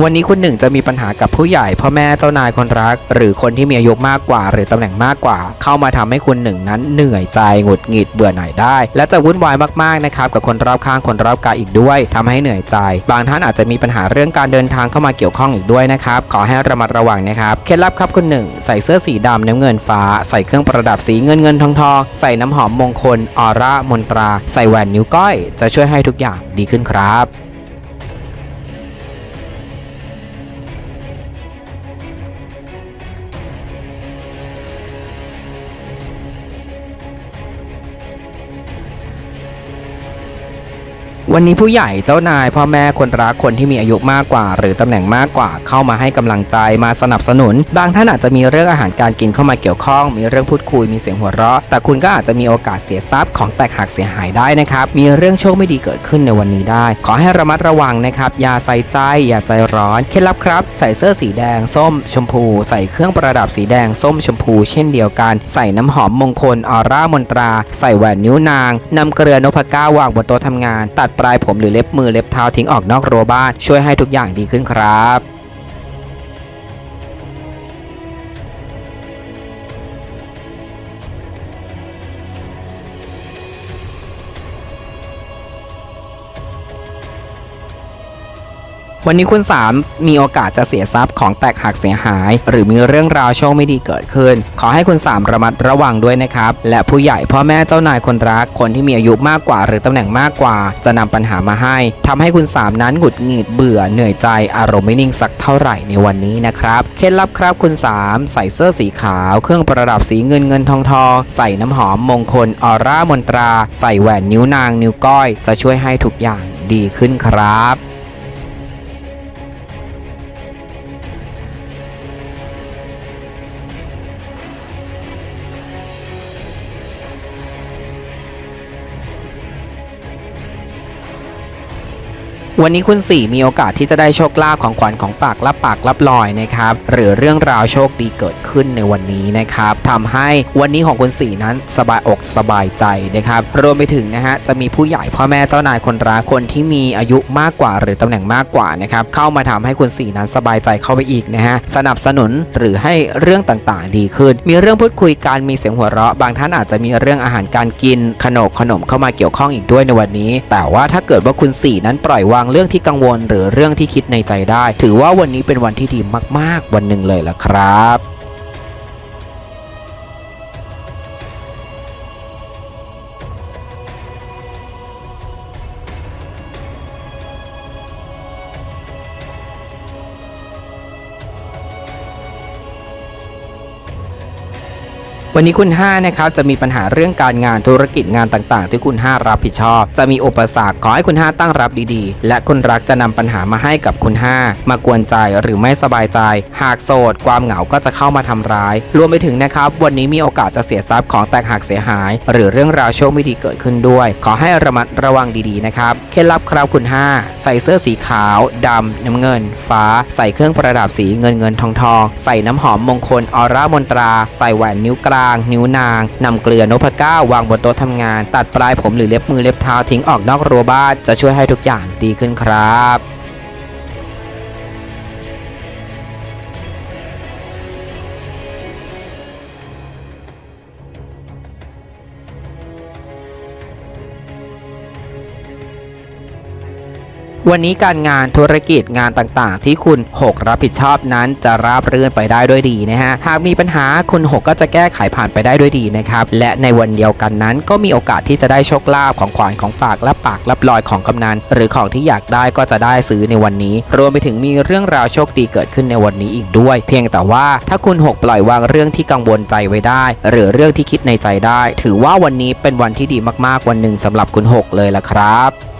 วันนี้คุณหนึ่งจะมีปัญหากับผู้ใหญ่พ่อแม่เจ้านายคนรัก หรือคนที่มีอายุมากกว่า หรือตำแหน่งมากกว่า เข้ามาทำให้คุณหนึ่งนั้นเหนื่อยใจหงุดหงิดเบื่อหน่ายได้ และจะวุ่นวายมากๆนะครับกับคนรอบข้างคนรอบกายอีกด้วยทำให้เหนื่อยใจ บางท่านอาจจะมีปัญหาเรื่องการเดินทางเข้ามาเกี่ยวข้องอีกด้วยนะครับขอให้ระมัดระวังนะครับเคล็ดลับครับคุณหนึ่งใส่เสื้อสีดำน้ำเงินฟ้า ใส่เครื่องประดับสีเงินเงินทองทองใส่น้ำหอมมงคลออร่ามนตรา ใส่แหวนนิ้วก้อย จะช่วยให้ทุกอย่างดีขึ้นครับ วันนี้ผู้ใหญ่เจ้านายพ่อแม่คนรักคนที่มีอายุมากกว่า หรือตำแหน่งมากกว่าเข้ามาให้กำลังใจมาสนับสนุน บางท่านอาจจะมีเรื่องอาหารการกินเข้ามาเกี่ยวข้อง มีเรื่องพูดคุยมีเสียงหัวเราะ แต่คุณก็อาจจะมีโอกาสเสียทรัพย์ของแตกหักเสียหายได้นะครับ มีเรื่องโชคไม่ดีเกิดขึ้นในวันนี้ได้ ขอให้ระมัดระวังนะครับอย่าใส่ใจอย่าใจร้อนเคล็ดลับครับ ใส่เสื้อสีแดง ส้ม ชมพู ใส่เครื่องประดับสีแดงส้มชมพู เช่นเดียวกัน ใส่น้ำหอมมงคลออร่ามนตรา ใส่แหวนนิ้วนางนำเกลือนพก้าวางบนโต๊ะทำงาน ตัดปลายผมหรือเล็บมือเล็บเท้าทิ้งออกนอกรั้วบ้านช่วยให้ทุกอย่างดีขึ้นครับ วันนี้คุณ3มีโอกาสจะเสียทรัพย์ของแตกหักเสียหาย หรือมีเรื่องราวโชคไม่ดีเกิดขึ้น ขอให้คุณ3ระมัดระวังด้วยนะครับ และผู้ใหญ่พ่อแม่เจ้านายคนรัก คนที่มีอายุมากกว่า หรือตำแหน่งมากกว่า จะนำปัญหามาให้ทำให้คุณ3นั้นหงุดหงิดเบื่อเหนื่อยใจอารมณ์ไม่นิ่งสักเท่าไหร่ในวันนี้นะครับเคล็ดลับครับคุณ3ใส่เสื้อสีขาว เครื่องประดับสีเงินเงินทองทองใส่น้ำหอมมงคลออร่ามนตรา ใส่แหวนนิ้วนางนิ้วก้อย จะช่วยให้ทุกอย่างดีขึ้นครับ วันนี้คุณสี่มีโอกาสที่จะได้โชคลาภของขวัญของฝากรับปากรับลอยนะครับ หรือเรื่องราวโชคดีเกิด ขึ้นในวันนี้นะครับทำให้วันนี้ของคุณสี่นั้นสบายอกสบายใจนะครับรวมไปถึงนะฮะจะมีผู้ใหญ่พ่อแม่เจ้านายคนรักคนที่มีอายุมากกว่า หรือตำแหน่งมากกว่านะครับเข้ามาทำให้คุณสี่นั้นสบายใจเข้าไปอีกนะฮะสนับสนุนหรือให้เรื่องต่างๆ ดีขึ้น มีเรื่องพูดคุยกันมีเสียงหัวเราะ บางท่านอาจจะมีเรื่องอาหารการกินขนมขนมเข้ามาเกี่ยวข้องอีกด้วยในวันนี้ แต่ว่าถ้าเกิดว่าคุณสี่นั้นปล่อยวางเรื่องที่กังวล หรือเรื่องที่คิดในใจได้ ถือว่าวันนี้เป็นวันที่ดีมาก ๆ วันหนึ่งเลยละครับ วันนี้คุณ5นะครับจะมีปัญหาเรื่องการงานธุรกิจงานต่างๆ ที่คุณ 5 รับผิดชอบ จะมีอุปสรรคขอให้คุณ 5 ตั้งรับดีๆ และคนรักจะนำปัญหามาให้กับคุณ 5 มากวนใจหรือไม่สบายใจ หากโสด ความเหงาก็จะเข้ามาทำร้าย รวมไปถึงนะครับ วันนี้มีโอกาสจะเสียทรัพย์ของแตกหักเสียหาย หรือเรื่องราวโชคไม่ดีเกิดขึ้นด้วย ขอให้ระมัดระวังดีๆนะครับเคล็ดลับครับคุณ 5 ใส่เสื้อสีขาวดำน้ำเงิน ฟ้า ใส่เครื่องประดับสีเงินเงินทองทองใส่น้ำหอมมงคลออร่ามนตรา ใส่แหวนนิ้วกลางนิ้วนางนำเกลือนพก้าวางบนโต๊ะทำงาน ตัดปลายผมหรือเล็บมือเล็บเท้าทิ้งออกนอกรั้วบ้านจะช่วยให้ทุกอย่างดีขึ้นครับ วันนี้การงานธุรกิจงานต่างๆ ที่คุณ 6 รับผิดชอบนั้นจะราบรื่นไปได้ด้วยดีนะฮะหากมีปัญหาคุณ 6 ก็จะแก้ไขผ่านไปได้ด้วยดีนะครับและในวันเดียวกันนั้น ก็มีโอกาสที่จะได้โชคลาภของขวัญของฝากและปากรับลอยของกำนันหรือของที่อยากได้ก็จะได้ซื้อในวันนี้ รวมไปถึงมีเรื่องราวโชคดีเกิดขึ้นในวันนี้อีกด้วย เพียงแต่ว่าถ้าคุณ 6 ปล่อยวางเรื่องที่กังวลใจไว้ได้ หรือเรื่องที่คิดในใจได้ ถือว่าวันนี้เป็นวันที่ดีมากๆวันหนึ่งสำหรับคุณ 6 เลยละครับ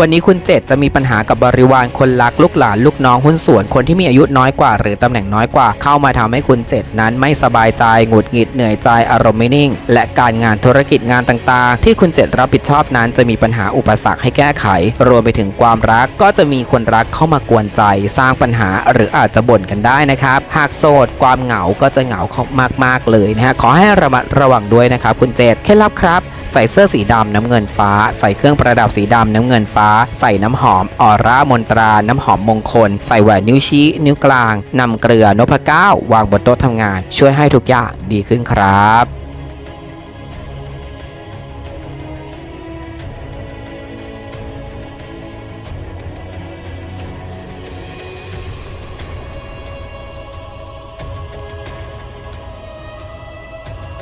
วันนี้คุณเจ็ดจะมีปัญหากับบริวารคนรักลูกหลานลูกน้องหุ้นส่วนคนที่มีอายุน้อยกว่า หรือตำแหน่งน้อยกว่า เข้ามาทำให้คุณเจ็ดนั้นไม่สบายใจหงุดหงิดเหนื่อยใจอารมณ์ไม่นิ่ง และการงานธุรกิจงานต่างๆ ที่คุณเจ็ดรับผิดชอบนั้นจะมีปัญหาอุปสรรคให้แก้ไข รวมไปถึงความรักก็จะมีคนรักเข้ามากวนใจ สร้างปัญหาหรืออาจจะบ่นกันได้นะครับ หากโสดความเหงาก็จะเหงามากๆเลยนะฮะขอให้ระมัดระวังด้วยนะครับคุณเจ็ดเคล็ดลับครับ ใส่เสื้อสีดำน้ำเงินฟ้า ใส่เครื่องประดับสีดำน้ำเงินฟ้า ใส่น้ำหอมออร่ามนตราน้ำหอมมงคล ใส่แหวนนิ้วชี้ นิ้วกลางนำเกลือนพเก้าวางบนโต๊ะทำงาน ช่วยให้ทุกอย่างดีขึ้นครับ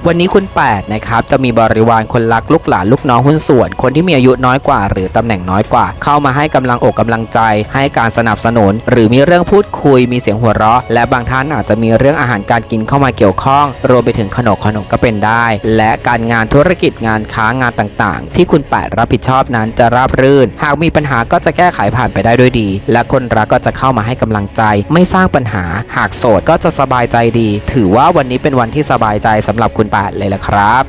วันนี้คุณ 8 นะครับ จะมีบริวารคนรักลูกหลานลูกน้องหุ้นส่วน คนที่มีอายุน้อยกว่า หรือตำแหน่งน้อยกว่า เข้ามาให้กำลังอกกำลังใจ ให้การสนับสนุน หรือมีเรื่องพูดคุยมีเสียงหัวเราะ และบางท่านอาจจะมีเรื่องอาหารการกินเข้ามาเกี่ยวข้อง รวมไปถึงขนมขนมก็เป็นได้ และการงานธุรกิจงานค้างานต่างๆ ที่คุณ 8 รับผิดชอบนั้นจะราบรื่น หากมีปัญหาก็จะแก้ไขผ่านไปได้ด้วยดี และคนรักก็จะเข้ามาให้กำลังใจ ไม่สร้างปัญหา หากโสดก็จะสบายใจดี ถือว่าวันนี้เป็นวันที่สบายใจสำหรับคุณ8เลยละครับ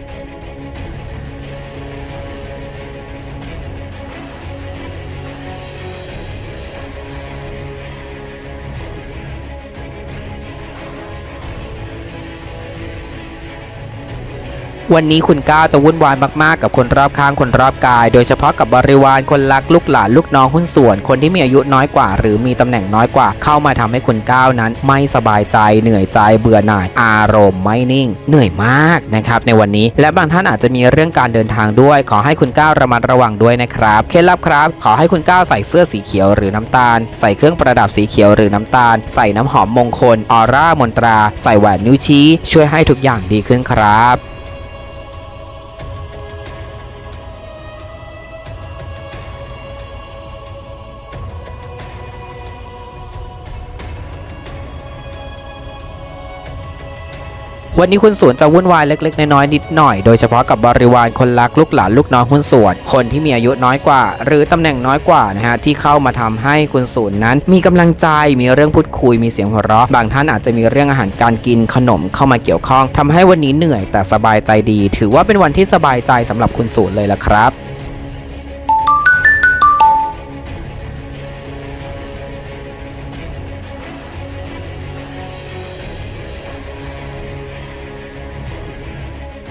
วันนี้คุณก้าวจะวุ่นวายมากๆ กับคนรอบข้างคนรอบกาย โดยเฉพาะกับบริวารคนรักลูกหลานลูกน้องหุ้นส่วน คนที่มีอายุน้อยกว่า หรือมีตำแหน่งน้อยกว่า เข้ามาทำให้คุณก้าวนั้น ไม่สบายใจเหนื่อยใจเบื่อหน่าย อารมณ์ไม่นิ่ง เหนื่อยมากนะครับในวันนี้ และบางท่านอาจจะมีเรื่องการเดินทางด้วย ขอให้คุณก้าวระมัดระวังด้วยนะครับเคล็ดลับครับ ขอให้คุณก้าวใส่เสื้อสีเขียวหรือน้ำตาล ใส่เครื่องประดับสีเขียวหรือน้ำตาล ใส่น้ำหอมมงคลออร่ามนตรา ใส่แหวนนิ้วชี้ ช่วยให้ทุกอย่างดีขึ้นครับ วันนี้คุณสวนจะวุ่นวายเล็ก ๆ น้อยๆนิดหน่อย โดยเฉพาะกับบริวารคนรักลูกหลานลูกน้องคุณส่วน คนที่มีอายุน้อยกว่า หรือตำแหน่งน้อยกว่านะฮะที่เข้ามาทำให้คุณส่วนนั้น มีกำลังใจมีเรื่องพูดคุยมีเสียงหัวเราะบางท่านอาจจะมีเรื่องอาหารการกินขนมเข้ามาเกี่ยวข้องทำให้วันนี้เหนื่อยแต่สบายใจดี ถือว่าเป็นวันที่สบายใจสำหรับคุณส่วนเลยละครับ